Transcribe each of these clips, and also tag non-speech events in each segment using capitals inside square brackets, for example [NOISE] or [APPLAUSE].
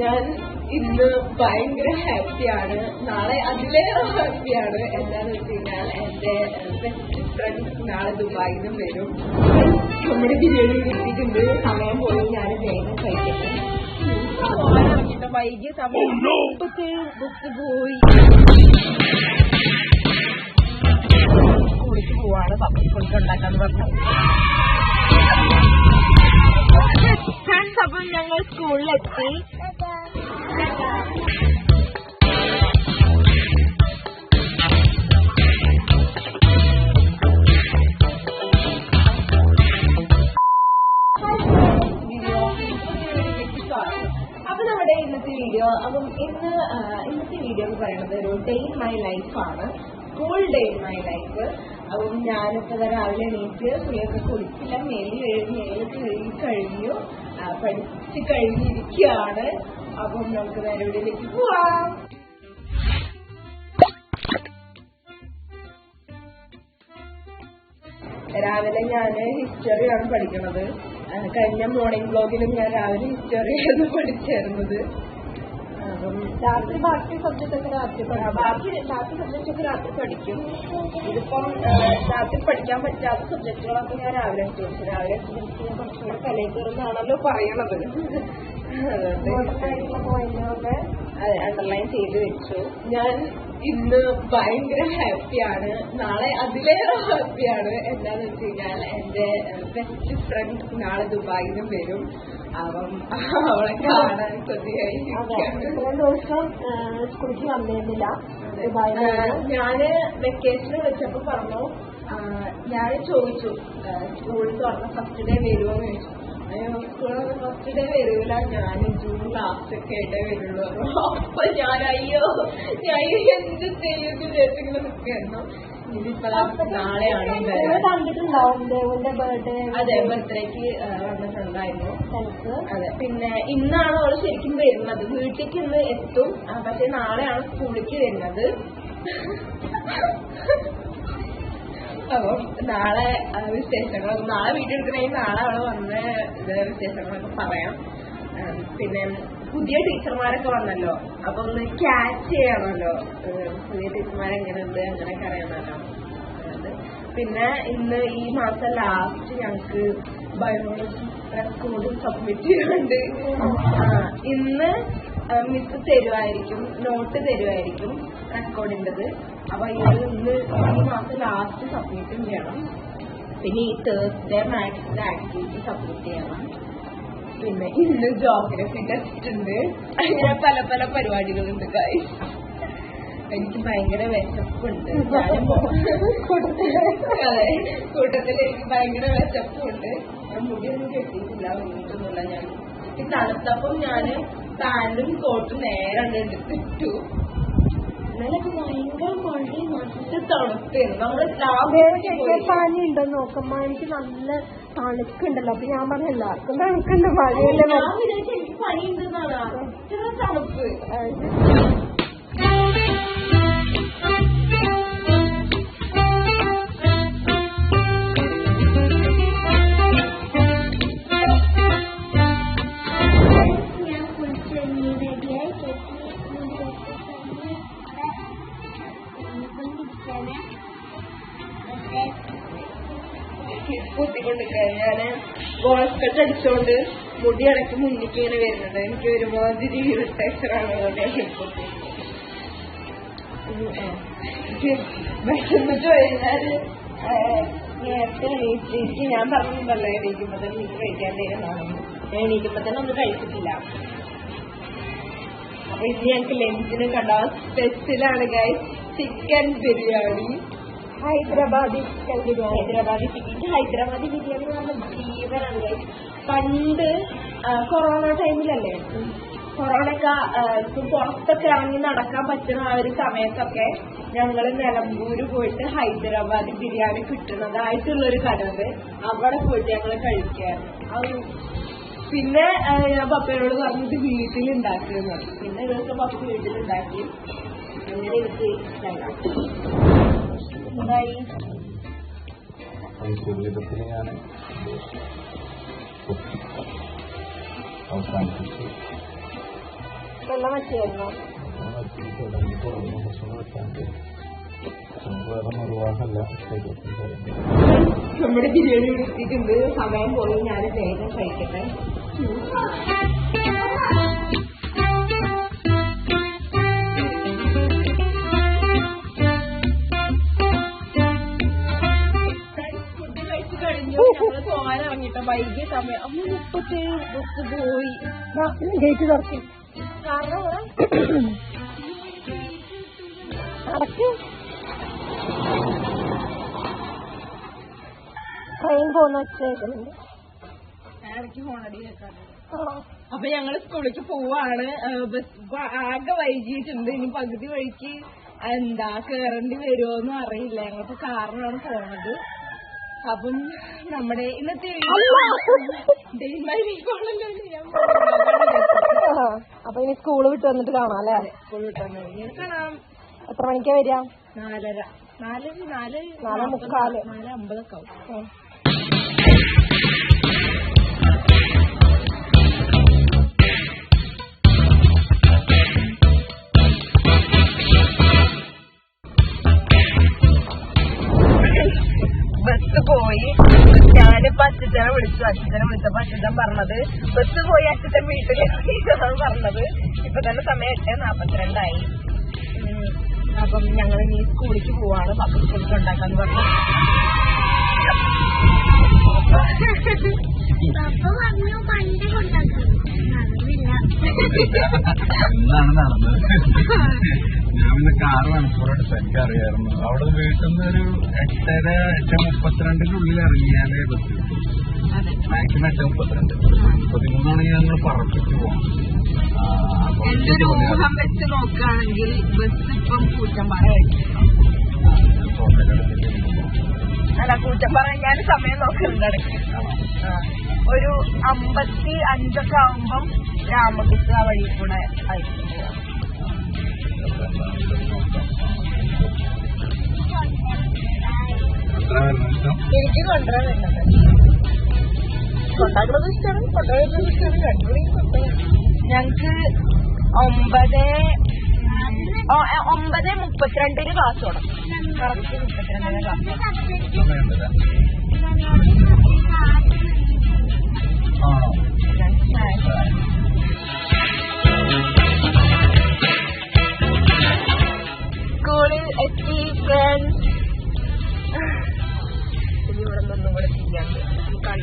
ഞാൻ ഇന്ന് ഭയങ്കര ഹാപ്പിയാണ്. നാളെ അതിലേറെ ഹാപ്പിയാണ്. എന്താന്ന് വെച്ച് കഴിഞ്ഞാൽ എന്റെ ബെസ്റ്റ് ഫ്രണ്ട് നാളെ ദുബായിൽ നിന്നും വരും. നമ്മുടെ ബിരിയാണി കിട്ടിയിട്ടുണ്ട്. സമയം പോയി. ഞാൻ വേഗം കഴിക്കട്ടെ. വൈകിയ സമയം ബുക്ക് പോയി. സ്കൂളിലേക്ക് പോവാണ്. പപ്പസ്കൂളിക്ക് ഉണ്ടാക്കാന്ന് പറഞ്ഞു. [LAUGHS] ഫ്രണ്ട്സ് അപ്പം ഞങ്ങൾ സ്കൂളിലെത്തി. ഇന്നത്തെ വീഡിയോ ഇന്ന് ഇന്നത്തെ വീഡിയോ പറയുന്നത് ഒരു ഇൻ മൈ ലൈഫ് ആണ്. സ്കൂൾ ഇൻ മൈ ലൈഫ് അപ്പം ഞാനിപ്പോ ദാ രാവിലെ എണീറ്റ് കുളിയൊക്കെ കുളിച്ചില്ല മേലിൽ എഴുതി മേൽ കഴുകി കഴിഞ്ഞു. പഠിച്ച് കഴിഞ്ഞിരിക്കുകയാണ്. അപ്പം നമുക്ക് നേരെ വീട്ടിലേക്ക് പോവാം. രാവിലെ ഞാൻ ഹിസ്റ്ററിയാണ് പഠിക്കുന്നത് ആ, കഴിഞ്ഞ മോർണിംഗ് ബ്ലോഗിലും ഞാൻ രാവിലെ ഹിസ്റ്ററിയാണ് പഠിച്ചിരുന്നത്. രാത്രി ബാക്കി സബ്ജക്റ്റ് ഒക്കെ രാത്രി ബാക്കി രാത്രി സബ്ജക്റ്റ് ഒക്കെ രാത്രി പഠിക്കും. ഇതിപ്പം രാത്രി പഠിക്കാൻ പറ്റാത്ത സബ്ജക്റ്റുകളൊക്കെ ഞാൻ രാവിലെ ചോദിച്ചു രാവിലെ ചോദിച്ചാൽ കുറച്ചുകൂടെ കലയിൽ കയറുന്നതാണല്ലോ പറയണത്. അതെ അണ്ടർലൈൻ ചെയ്ത് വെച്ചു. ഞാൻ ഇന്ന് ഭയങ്കര ഹാപ്പിയാണ്. നാളെ അതിലേറെ ഹാപ്പിയാണ്. എന്താന്ന് വെച്ച് കഴിഞ്ഞാൽ എന്റെ ബെസ്റ്റ് ഫ്രണ്ട് നാളെ ദുബായിൽ നിന്നും വരും. അപ്പം അവളെ കാണാൻ കൊതിയായി ഇരിക്കുകയാണ്. ഇത്രയും ദിവസം സ്കൂളിൽ വന്നിരുന്നില്ല ദുബായിൽ ആ, ഞാൻ വെക്കേഷന് വിളിച്ചപ്പോ പറഞ്ഞു ഞാൻ ചോദിച്ചു സ്കൂളിൽ തുറന്ന ഫസ്റ്റ് ഡേ വരുമോ എന്ന് ചോദിച്ചു സ്കൂളിൽ ഫസ്റ്റ് ഡേ വരൂല ഞാൻ ജൂൺ ലാസ്റ്റ് ഒക്കെ ആയിട്ടേ വരുള്ളൂ. അപ്പൊ ഞാൻ അയ്യോ ഞാൻ എന്ത് ചെയ്യുന്നു വിചാരിച്ചിങ്ങനെ നിൽക്കുന്നു നാളെയാണ്. കണ്ടിട്ടുണ്ടാവും ദേവുന്റെ ബർത്ത്ഡേ അതെ ബർത്ത്ഡേക്ക് വന്നിട്ടുണ്ടായിരുന്നു. അതെ പിന്നെ ഇന്നാണ് അവൾ ശരിക്കും വരുന്നത്. വീട്ടിലേക്ക് ഇന്ന് എത്തും. പക്ഷെ നാളെയാണ് സ്കൂളിലേക്ക് വരുന്നത്. അപ്പം നാളെ വിശേഷങ്ങൾ നാളെ വീട്ടിൽ എടുക്കണമെങ്കിൽ നാളെ അവൾ വന്ന് ഇത് വിശേഷങ്ങളൊക്കെ പറയാം. പിന്നെ പുതിയ ടീച്ചർമാരൊക്കെ വന്നല്ലോ. അപ്പൊ ഒന്ന് ക്യാച്ച് ചെയ്യണമല്ലോ. പുതിയ ടീച്ചർമാർ എങ്ങനെയുണ്ട് അങ്ങനെയൊക്കെ അറിയണമല്ലോ. അത്. പിന്നെ ഇന്ന് ഈ മാസം ലാസ്റ്റ് ഞങ്ങക്ക് ബയോളജി റെക്കോർഡ് സബ്മിറ്റ് ചെയ്യുന്നുണ്ട്. ഇന്ന് മിസ് തരുമായിരിക്കും നോട്ട് തരുമായിരിക്കും റെക്കോർഡിന്റെത് അപ്പൊ ഇത് ഇന്ന് ഈ മാസം ലാസ്റ്റ് സബ്മിറ്റും ചെയ്യണം. പിന്നെ ഈ തേഴ്സ്ഡേ മാത്സിന്റെ ആക്ടിവിറ്റി സബ്മിറ്റ് ചെയ്യണം. പിന്നെ ഇന്ന് ജോഗ്രഫി ടെസ്റ്റ് ഉണ്ട്. അങ്ങനെ പല പല പരിപാടികളുണ്ട് guys. എനിക്ക് ഭയങ്കര വിശപ്പുണ്ട്. അതെ കൂട്ടത്തിൽ എനിക്ക് ഭയങ്കര വിശപ്പുണ്ട്. ഞാൻ മുടിയൊന്നും കെട്ടിയിട്ടില്ല ഒന്നിട്ടൊന്നുമില്ല ഞാൻ. ഈ തണുത്തപ്പം ഞാൻ പാന്റും കോട്ടും നേരെ എടുത്തിട്ടു. ഇന്നലൊക്കെ ഭയങ്കര മഴയും നല്ല തണുപ്പായിരുന്നു. നമ്മൾ പനി ഉണ്ടെന്ന് നോക്കുമ്പോ? എനിക്ക് നല്ല തണുക്കുണ്ടല്ലോ. അപ്പൊ ഞാൻ പറഞ്ഞ എല്ലാവർക്കും തണുക്കുണ്ട് മഴയല്ലേ ഞാൻ വിചാരിച്ചു എനിക്ക് പനി ഉണ്ടെന്നാണ് തണുപ്പ്. മുടി വരുന്നത്. എനിക്ക് ഒരുമാതിരി ഇറിറ്റേഷനാണ് എനിക്ക് കഴിഞ്ഞാൽ നേരത്തെ ഞാൻ പറഞ്ഞിട്ടുണ്ടല്ലോ എണീക്കുമ്പോ തന്നെ എനിക്ക് കഴിക്കാൻ തരുന്നതാണ് ഞാൻ എണീക്കുമ്പോ തന്നെ ഒന്നും കഴിച്ചിട്ടില്ല. അപ്പൊ ഇന്ന് ഞങ്ങൾക്ക് ലഞ്ചിന് കണ്ട? സ്പെഷ്യലാണ് guys chicken biryani. Hyderabadi chicken biryani. Hyderabadi chicken Hyderabadi biryani ജീവനാണ്. പണ്ട് കൊറോണ ടൈമിലല്ലേ? കൊറോണയൊക്കെ പുറത്തൊക്കെ ഇറങ്ങി നടക്കാൻ പറ്റുന്ന ആ ഒരു സമയത്തൊക്കെ ഞങ്ങൾ നിലമ്പൂര് പോയിട്ട് ഹൈദരാബാദ് ബിരിയാണി കിട്ടുന്നതായിട്ടുള്ള ഒരു കടണ്ട് അവിടെ പോയിട്ട് ഞങ്ങൾ കഴിക്കായിരുന്നു പിന്നെ ഞാൻ പപ്പയോട് പറഞ്ഞിട്ട് വീട്ടിൽ ഉണ്ടാക്കുന്നത് പിന്നെ ഇതൊക്കെ പപ്പ വീട്ടിലുണ്ടാക്കി. അങ്ങനെ എനിക്ക് ഇഷ്ടമായി അവസാനിപ്പിച്ചു വെള്ളം വെച്ചായിരുന്നു നിർവാഹമല്ല നമ്മുടെ ബിരിയാണി ഇവിടെ എത്തിയിട്ടുണ്ട് സമയം പോയി ഞാൻ വേഗം കഴിക്കട്ടെ പോയി ഗേറ്റ് ട്രെയിൻ പോകുന്ന അപ്പൊ ഞങ്ങൾ സ്കൂളിലേക്ക് പോവാണ്. ബസ് ആകെ വൈകിയിട്ടുണ്ട്. ഇനി പകുതി വഴിക്ക് എന്താ കേറേണ്ടി വരുമോന്നും അറിയില്ല. ഞങ്ങൾക്ക് കാറിനാണ് പോണത്. അപ്പം നമ്മുടെ ഇന്നത്തെ. അപ്പൊ ഇനി സ്കൂൾ വിട്ട് വന്നിട്ട് കാണാം അല്ലേ? സ്കൂൾ വിട്ട് കാണാം. എത്ര മണിക്കാ വരിക? നാലര. നാല് നാല് നാല് മുക്കാൽ. നാല് അമ്പതൊക്കെ ആവും. പോയി. ഞാനിപ്പോ അച്ഛനെ വിളിച്ചു. അച്ഛനെ വിളിച്ചപ്പോ അച്ഛൻ പറഞ്ഞത് ബസ് പോയി അച്ഛൻ വീട്ടിലെത്തി പറഞ്ഞത്. ഇപ്പൊ തന്നെ സമയം എട്ട് നാപ്പത്തിരണ്ടായി. അപ്പം ഞങ്ങൾ ഇനി സ്കൂളിലേക്ക് പോവാണ്. പപ്പ സ്കൂളിൽ ഉണ്ടാക്കാന്ന് പറഞ്ഞു. നടന്നത്. [LAUGHS] ഞാൻ പിന്നെ കാറ് മണിക്കൂറോട് സെറ്റ് അറിയായിരുന്നു അവിടെ വീട്ടിൽ നിന്ന് ഒരു എട്ടര എട്ട് മുപ്പത്തിരണ്ടിനുള്ളിൽ ഇറങ്ങിയാലേ ബസ് മാക്സിമം എട്ട് മുപ്പത്തിരണ്ട്. പതിമൂന്നാണെങ്കിൽ ഞങ്ങൾ പറപ്പിച്ച് പോകാം ആ, അപ്പൊ എന്റെ ഒരു ഊഹം വെച്ച് നോക്കുകയാണെങ്കിൽ ബസ് ഇപ്പം കൂറ്റമ്പാറ കഴിക്കും അല്ല കൂറ്റമ്പാറ ഞാൻ സമയം നോക്കുന്നുണ്ട് ഒരു അമ്പത്തി അഞ്ചൊക്കെ ആവുമ്പം രാമകൃഷ്ണ വഴി കൂടെ ആയിരിക്കും. എനിക്ക് കൊണ്ടുവരാൻ വരുന്നത് കൊണ്ടാക്കുന്നത് ഇഷ്ടമാണ്. കൊണ്ടുവരുന്നത് ഇഷ്ടമാണ്. രണ്ടുകൂടി ഞങ്ങക്ക് ഒമ്പത് ഒമ്പത് മുപ്പത്തിരണ്ടിന് ക്ലാസ് തുടങ്ങും. കറക്റ്റ് മുപ്പത്തിരണ്ടിന് ക്ലാസ് ആണോ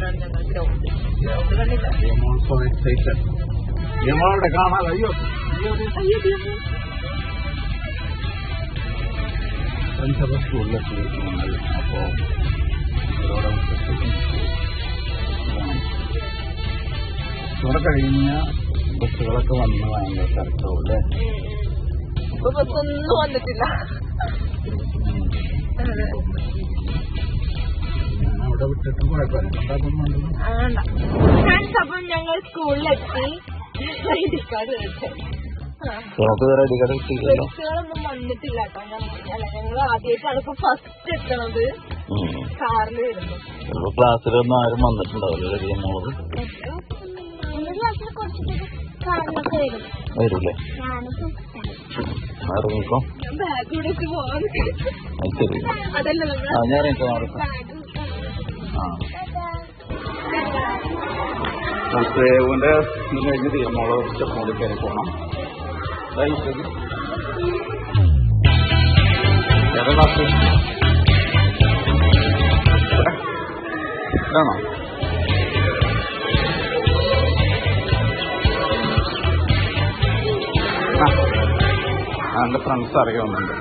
കണ്ടാണ് ഞങ്ങൾ ഗ്രൗണ്ട് ഗ്രൗണ്ട് കണ്ടില്ല യമോൾ സ്റ്റേഷൻ യമോളവിടെ കാണാതെ അയ്യോ അയ്യോ അയ്യോ ദൈവമേ. ഫ്രണ്ട്സ് അപ്പോൾ സ്കൂളിലെത്തി നമ്മൾ അപ്പോൾ ഇവരോട് ഇവിടെ കഴിഞ്ഞ ബസ്സുകളൊക്കെ വന്ന് ഭയങ്കര തിരക്കാവും അല്ലേ ഇപ്പൊ ബസ്സൊന്നും വന്നിട്ടില്ല അവിടെ വിട്ടിട്ട് ഫ്രണ്ട്സ് അപ്പം ഞങ്ങൾ സ്കൂളിലെത്തി നമുക്ക് വേറെ അടിക്കട കിട്ടിയില്ലല്ലോ ബസ്സുകളൊന്നും വന്നിട്ടില്ല ഞങ്ങൾ ആദ്യമായിട്ടാണ് ഇപ്പൊ ഫസ്റ്റ് എത്തണത് കാറിൽ വരുന്നു ക്ലാസ്സിലൊന്നും ആരും വന്നിട്ടുണ്ടാവില്ല വരൂലേ ഇറങ്ങിക്കോ ബാഗ് കൂടെ പോവാൻ ശരി ഞാൻ ഇറങ്ങിക്കോ സേവുന്റെ ഇത് കഴിഞ്ഞ് തീരുമാനം ഒറ്റ ഫോണിൽ കയറി പോകണം ഇതാണോ എന്റെ ഫ്രണ്ട്സ് അറിയാവുന്നുണ്ട്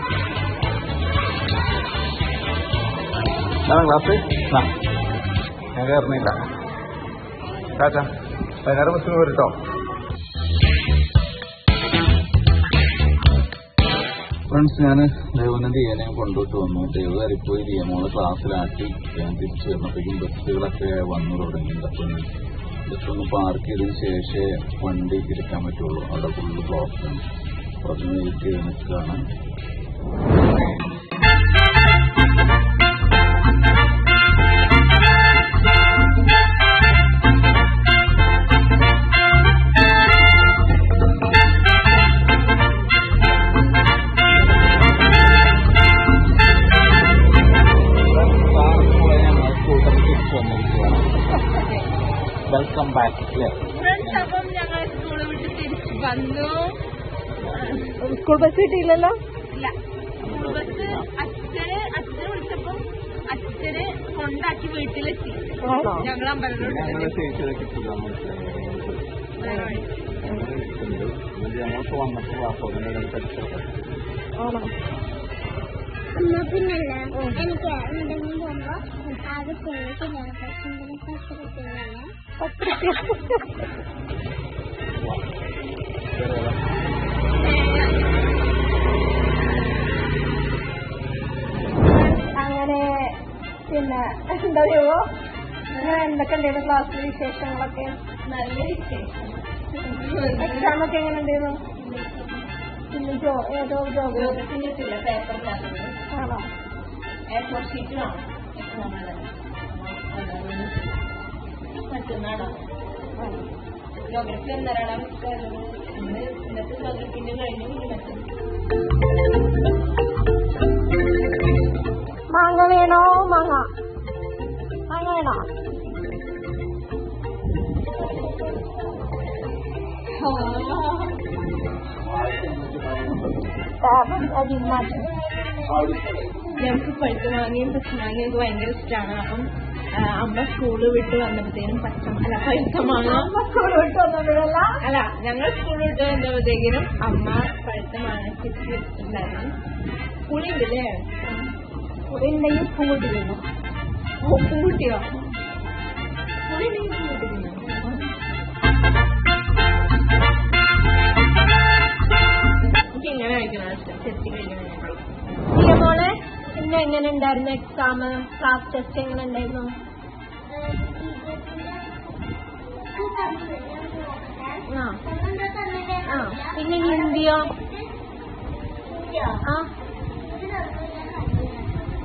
ക്ലാസ് ആ. ഞാൻ കയറുന്നില്ല. ചാച്ചാ പതിനാറ് ബസ്സിന് വരട്ടോ ഫ്രണ്ട്സ് ഞാൻ ദേവനെ ദിയനെയും കൊണ്ടുപോയിട്ട് വന്നു. ദേവ് കയറിപ്പോയി ദിയമോൾ ക്ലാസ്സിലാക്കി. ഞാൻ തിരിച്ചു വന്നപ്പോഴേക്കും ബസ്സുകളൊക്കെ വന്നു തുടങ്ങിയിട്ടുണ്ട് അപ്പം ബസ്സൊന്ന് പാർക്ക് ചെയ്തതിന് ശേഷമേ വണ്ടി എടുക്കാൻ പറ്റുള്ളൂ. അവിടെ ഫുള്ള് ബ്ലോക്ക് അപ്പോൾ അതിന് വെയിറ്റ് നിൽക്കുകയാണ്. അപ്പം ഞങ്ങൾ സ്കൂൾ വിട്ട് തിരിച്ചു വന്നു. സ്കൂൾ ബസ് കിട്ടിയില്ലല്ലോ? ഇല്ല. സ്കൂൾ ബസ് അച്ഛന് അച്ഛനെ വിളിച്ചപ്പം അച്ഛന് കൊണ്ടാക്കി വീട്ടിലെത്തി. ഞങ്ങൾ അമ്പലത്തിലോട്ട് വന്നപ്പോൾ ആണോ? പിന്നല്ല? എനിക്ക് എന്തെങ്കിലും പോകുമ്പോ ആകെ പത്ത് അങ്ങനെ പിന്നെ എന്താ പറയുമോ അങ്ങനെ എന്തൊക്കെ ഉണ്ടായിരുന്നു വിശേഷങ്ങളൊക്കെ? നല്ല വിശേഷം. എക്സാം ഒക്കെ എങ്ങനെ ഉണ്ടായിരുന്നു? പിന്നെ ജോ ഏതോ ചില പേപ്പർ ആണോ? എ ഫോർ ഷീറ്റ് വേണം മറ്റന്നാടാ ജോഗ്രഫി ഒന്നരാടാ ഇന്ന് ഇന്നത്തെ ജോഗ്രഫിന്റെ കഴിഞ്ഞു മാങ്ങ വേണോ? മാങ്ങ. മാങ്ങ വേണോ? ഞങ്ങൾക്ക് പഴുത്ത മാങ്ങയും പച്ചമാങ്ങയും ഒക്കെ ഭയങ്കര ഇഷ്ടമാണ് അപ്പം അമ്മ സ്കൂൾ വിട്ട് വന്നപ്പോഴത്തേനും പച്ച അല്ല പഴുത്ത അമ്മ സ്കൂൾ വിട്ട് വന്നപ്പോഴല്ല? അല്ല ഞങ്ങൾ സ്കൂൾ വിട്ട് വന്നപ്പോഴത്തേക്കിനും അമ്മ പഴുത്ത മാങ്ങ ചിപ്സ് വെച്ചിട്ടുണ്ടായിരുന്നു പുളി ഉണ്ടല്ലേ ഉണ്ടെങ്കിൽ കൂടിയിരുന്നു ഉപ്പും കൂട്ടിയോ പുളി ഉണ്ടെങ്കിൽ ഉപ്പും കൂട്ടിയിരുന്നു എനിക്ക് ഇങ്ങനെ കഴിക്കണം ഇഷ്ടം ചെത്തി മോളെ ഇന്ന് എങ്ങനെ ഉണ്ടായിരുന്നു എക്സാം ക്ലാസ് ടെസ്റ്റ് എങ്ങനെ ഉണ്ടായിരുന്നു? ആ. പിന്നെ ഹിന്ദിയോ?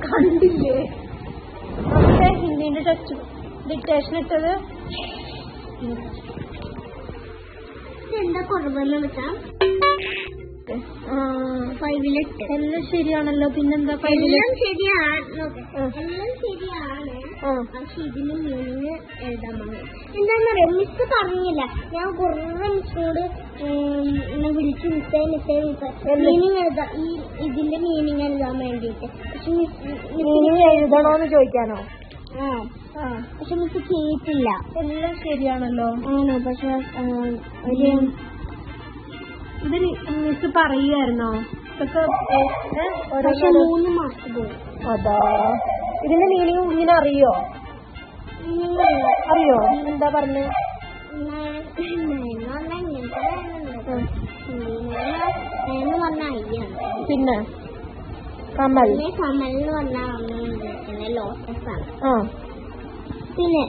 കണ്ടില്ലേ? ഹിന്ദിന്റെ ടെസ്റ്റ് ഡിക്റ്റേഷൻ ഇട്ടത്? എന്താ കുറവല്ല വെച്ചാ ആ, ഫൈവിലെട്ട്. എല്ലാം ശരിയാണല്ലോ പിന്നെന്താ എല്ലാം ശരിയാണ്. എല്ലാം ശരിയാണ്. പക്ഷെ ഇതിന് മീനിങ് എഴുതാൻ പറഞ്ഞു എന്താന്നറിയോ മിസ് പറഞ്ഞില്ല. ഞാൻ കുറേ മിസ്സിനോട് വിളിച്ച് മിസ്സേ മിസ്സേ മിസ്സേ മീനിങ് എഴുതാ. ഈ ഇതിന്റെ മീനിങ് എഴുതാൻ വേണ്ടിയിട്ട്. പക്ഷെ മീനിങ് എഴുതണോന്ന് ചോദിക്കാനോ? പക്ഷെ മിസ് ചെയ്തിട്ടില്ല. എല്ലാം ശരിയാണല്ലോ. ആണോ. പക്ഷെ ഒരു ഇതിന് മിസ് പറയുമായിരുന്നോ ഇതൊക്കെ പക്ഷെ മൂന്ന് മാസം അതാ. ഇതിന്റെ മീനിങ് ഇങ്ങനെ അറിയോ? അറിയോ? എന്താ പറഞ്ഞേ? പിന്നെ? കമൽ. കമൽ എന്ന് പറഞ്ഞാൽ ലോട്ടസ് ആണ് ആ. പിന്നെ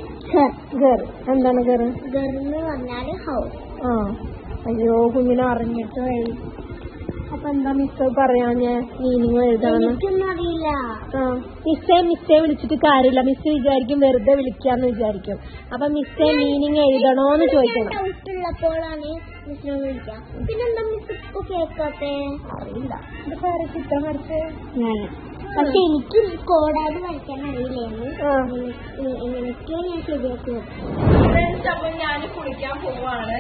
ഗർ എന്താണ് ഗർ ഗർ എന്ന് പറഞ്ഞാൽ ഹൗസ് ആ. അയ്യോ കുഞ്ഞിനെ അറിഞ്ഞിട്ട് അപ്പൊ എന്താ മിസ് പറയാഞ്ഞേ? മീനിങ് എഴുതാന്ന് എനിക്കൊന്നും അറിയില്ല ആ. മിസ്സേ മിസ്സേ വിളിച്ചിട്ട് കാര്യമില്ല. മിസ് വിചാരിക്കും വെറുതെ വിളിക്കാന്ന് വിചാരിക്കും. അപ്പൊ മിസ്സേ മീനിങ് എഴുതണോന്ന് ചോദിക്കണം. അറിയില്ല. ഇത് ചിത്രം വരച്ച്? ഞാൻ പക്ഷെ എനിക്ക് കോടാട് വരയ്ക്കാൻ അറിയില്ലായിരുന്നു. എനിക്ക് ഞാൻ ശരിയാക്കി. ഫ്രണ്ട്സ് അപ്പൊ ഞാൻ കുളിക്കാൻ പോവാണ്.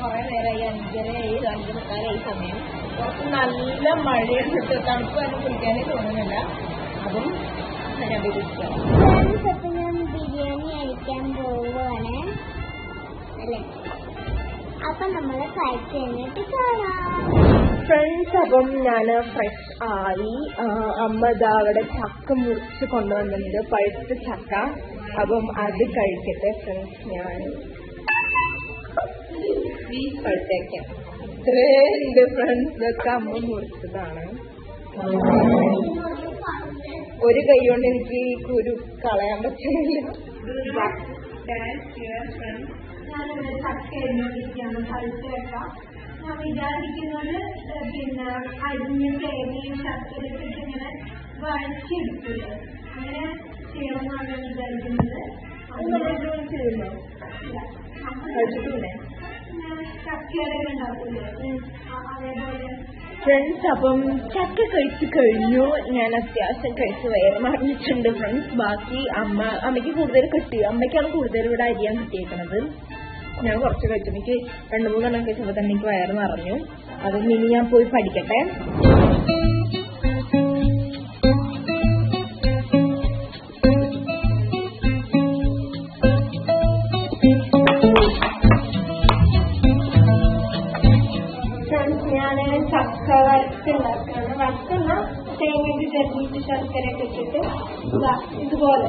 കുറെ നേരമായി അഞ്ചരയായി അഞ്ച് മുക്കാലായി സമയം. കുറച്ച് നല്ല മഴയുണ്ട്. തണുപ്പ് തന്നെ കുളിക്കാനേ തോന്നുന്നില്ല. അതും ഞാൻ വിളിക്കാം അപ്പൊ ഞാൻ ബിരിയാണി കഴിക്കാൻ പോവുകയാണ് അല്ലേ? അപ്പൊ നമ്മൾ കഴിച്ച് കഴിഞ്ഞിട്ട് കാണാം. ഫ്രണ്ട്സ് അപ്പം ഞാൻ ഫ്രഷ് ആയി അമ്മ ഇതാ അവിടെ ചക്ക മുറിച്ച് കൊണ്ടുവന്നിട്ടുണ്ട് പഴുത്ത ചക്ക. അപ്പം അത് കഴിക്കട്ടെ ഫ്രണ്ട്സ് ഞാൻ. പഴുത്തേക്ക. ഇത്രയുണ്ട് ഫ്രണ്ട്സ് ഇതൊക്കെ അമ്മ മുറിച്ചതാണ്. ഒരു കൈ കൊണ്ട് എനിക്ക് ഈ കുരു കളയാൻ പറ്റുന്നില്ല. ചക്ക എഴുന്നോണ്ടിരിക്കുകയാണ് പഴുത്ത ചക്ക. ഞാൻ വിചാരിക്കുന്നത് പിന്നെ അരിഞ്ഞ തേങ്ങയും ശർക്കരയൊക്കെ ഇങ്ങനെ വഴച്ചെടുക്കില്ല അങ്ങനെ ചെയ്യണമെന്നാണ് വിചാരിക്കുന്നത്. ചെയ്യുന്നോ കഴിച്ചിട്ടില്ലേ? ഫ്രണ്ട്സ് അപ്പം ചക്ക കഴിച്ചു കഴിഞ്ഞു. ഞാൻ അത്യാവശ്യം കഴിച്ച് വയറ് മറിഞ്ഞിട്ടുണ്ട് ഫ്രണ്ട്സ് ബാക്കി അമ്മ അമ്മയ്ക്ക് കൂടുതൽ കിട്ടി. അമ്മയ്ക്കാണ് കൂടുതൽ ഇവിടെ അരിയാൻ കിട്ടിയേക്കണത്. ഞാൻ കുറച്ച് കഴിച്ചു. എനിക്ക് രണ്ടു മൂന്നെണ്ണം കഴിച്ചപ്പോൾ തന്നെ എനിക്ക് വയറ് നിറഞ്ഞു. അത് ഇനി ഞാൻ പോയി പഠിക്കട്ടെ. ശർക്കര തേങ്ങയ്ക്ക് ചെറുതിട്ട് ഇട്ടിട്ട് ഇതാ ഇതുപോലെ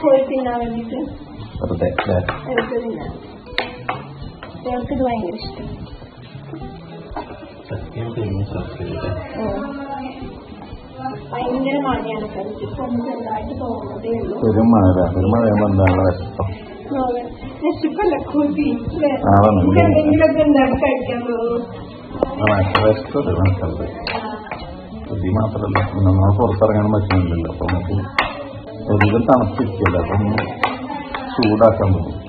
പോയി തിന്നാൻ വേണ്ടിയിട്ട് വെറുതെ എടുത്ത് തിന്നാൻ ഞങ്ങൾക്ക് ഇത് ഭയങ്കര ഇഷ്ടം? ഭയങ്കര മഴയാണ് ചെറുതായിട്ട് തോന്നുന്നതേ ഉള്ളൂ. ഒരു മഴ ഒരു മഴ എന്താണ്? വിശപ്പം. വിശപ്പല്ല കൊതി. ആണോ? എന്തെങ്കിലുമൊക്കെ ഉണ്ടാക്കി കഴിക്കാൻ തോന്നുന്നു വിശപ്പത് മനസ്സിലുണ്ട് ഇത് മാത്രല്ല നമ്മൾ പുറത്തിറങ്ങാൻ പറ്റുന്നില്ലല്ലോ. അപ്പൊ നമുക്ക് ഒരുവിധം തണുപ്പിക്കില്ല. അപ്പൊ ചൂടാക്കാൻ തോന്നും.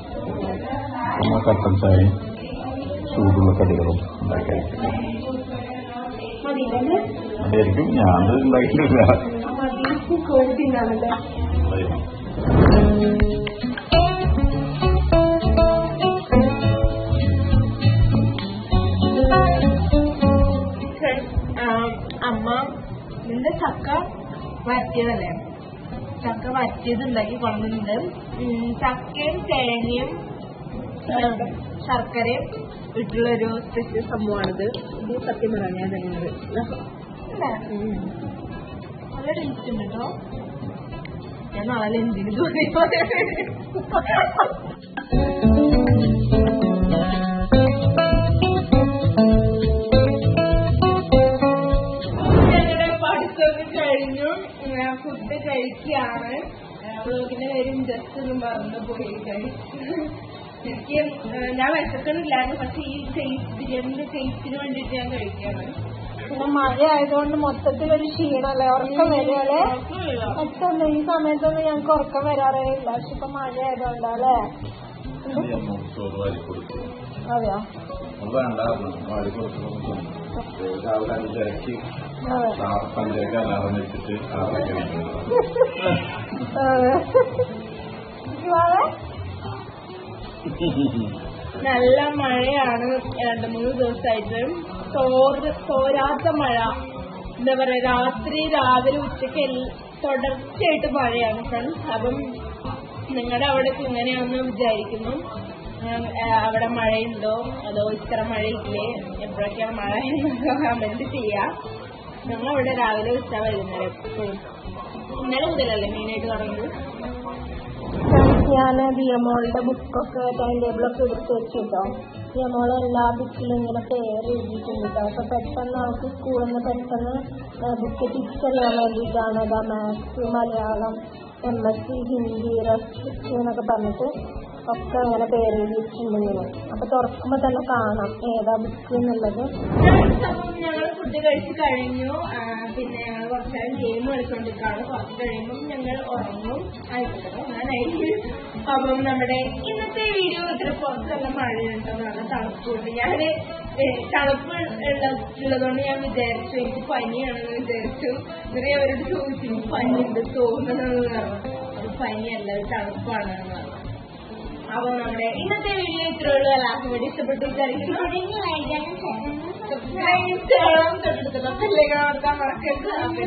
നമ്മൾ കട്ടൻ ചായയും ചൂടുള്ള കടികളും ഉണ്ടാക്കാൻ അതായിരിക്കും ഞാൻ ഉണ്ടാക്കിയിട്ടില്ല. അമ്മ നിന്റെ ചക്ക വരട്ടിയതല്ലേ? ചക്ക വറ്റിയത് ഉണ്ടാക്കി കൊണ്ടുവന്നിട്ടുണ്ട് ചക്കയും തേങ്ങയും ശർക്കരയും ഇട്ടുള്ള ഒരു സ്പെഷ്യൽ സംഭവമാണിത്. ഇത് സത്യം പറഞ്ഞാൽ ഞാൻ തരുന്നത്. നല്ല ടേസ്റ്റ് ഉണ്ട് കേട്ടോ ഞാൻ നാളെ എന്തിനു കഴിഞ്ഞു. ഫുഡ് കഴിക്കുകയാണ്. ബ്ലോഗിന്റെ പേരും ജസ്റ്റ് ഒന്നും മറന്നു പോയി കഴിച്ചു എനിക്ക് ഞാൻ വിശക്കുന്നില്ലായിരുന്നു പക്ഷെ ഈ ടേസ്റ്റ് ബിരിയാണിന്റെ ടേസ്റ്റിന് വേണ്ടിട്ട് ഞാൻ കഴിക്കാണ് പിന്നെ മഴ ആയതുകൊണ്ട് മൊത്തത്തിൽ ഒരു ക്ഷീണല്ലേ ഉറക്കം വരികയല്ലേ മറ്റൊന്നും ഈ സമയത്തൊന്നും ഞങ്ങൾക്ക് ഉറക്കം വരാറേ ഇല്ല. പക്ഷെ ഇപ്പൊ മഴ ആയതുകൊണ്ടല്ലേ അതെയോ? രാവിലെ അഞ്ചരക്ക് അഞ്ചരക്ക് അലാറം വെച്ചിട്ട്? നല്ല മഴയാണ് രണ്ട് മൂന്ന് ദിവസമായിട്ട് തോറ് തോരാത്ത മഴ. എന്താ പറയാ രാത്രി രാവിലെ ഉച്ചയ്ക്ക് തുടർച്ചയായിട്ട് മഴയാണ് ഫ്രണ്ട്സ് അപ്പം നിങ്ങളുടെ അവിടെ ഇങ്ങനെയാണെന്ന് വിചാരിക്കുന്നു. അവിടെ മഴയുണ്ടോ? അതോ ഇത്ര മഴയില്ലേ? എപ്പോഴൊക്കെയാണ് മഴ കമന്റ് ചെയ്യാം. ഞങ്ങളവിടെ രാവിലെ ഉച്ച വൈകുന്നേരം? ഇന്നലെ മുതലല്ലേ മെയിനായിട്ട് തുടങ്ങിയത്? ഞാൻ ദിയമോളുടെ ബുക്കൊക്കെ ടൈം ടേബിളൊക്കെ എടുത്ത് വെച്ചിട്ടോ. ദിയമോൾ എല്ലാ ബുക്കിലും ഇങ്ങനെ പേര് എഴുതിയിട്ടുണ്ട് കേട്ടോ അപ്പൊ പെട്ടെന്ന് അവൾക്ക് സ്കൂളിൽ നിന്ന് പെട്ടെന്ന് ബുക്ക് തിരിച്ചറിയാൻ വേണ്ടിയിട്ടാണ് അതാ maths Malayalam M S C Hindi Russia എന്നൊക്കെ പറഞ്ഞിട്ട് ഒക്കെ അങ്ങനെ പേര് എഴുതിയിട്ടുണ്ട് ഇങ്ങനെ. അപ്പൊ തുറക്കുമ്പോ തന്നെ കാണാം ഏതാ ബുക്ക് എന്നുള്ളത്. ഞങ്ങൾ ഫുഡ് കഴിച്ച് കഴിഞ്ഞു. പിന്നെ ഞങ്ങൾ കുറച്ച് നേരം ഗെയിം കളിച്ചോണ്ടിരിക്കാണ് കുറച്ച് കഴിയുമ്പോൾ ഞങ്ങൾ ഉറങ്ങും. ആയിക്കോട്ടെ. ഞാനായി അപ്പം നമ്മുടെ ഇന്നത്തെ വീഡിയോ ഇത്ര പുറത്തുള്ള മഴയുണ്ടെന്നാണ് തണുപ്പുണ്ട്. ഞാൻ തണുപ്പ് ഉള്ള ഉള്ളതുകൊണ്ട് ഞാൻ വിചാരിച്ചു എനിക്ക് പനിയാണെന്ന് വിചാരിച്ചു. ഇവരെ അവരോട് ചോദിച്ചു എനിക്ക് പനിയുണ്ട് തോന്നുന്നതെന്ന് പറഞ്ഞു. അത് പനിയല്ല അത് തണുപ്പാണ് എന്ന് പറഞ്ഞു. അപ്പൊ നമ്മുടെ ഇന്നത്തെ വീഡിയോ ഇത്രയുള്ള എല്ലാവർക്കും വേണ്ടി ഇഷ്ടപ്പെട്ടു വിചാരിക്കുന്നു. തൊട്ടടുത്തുള്ള മറക്കരുത് അപ്പൊ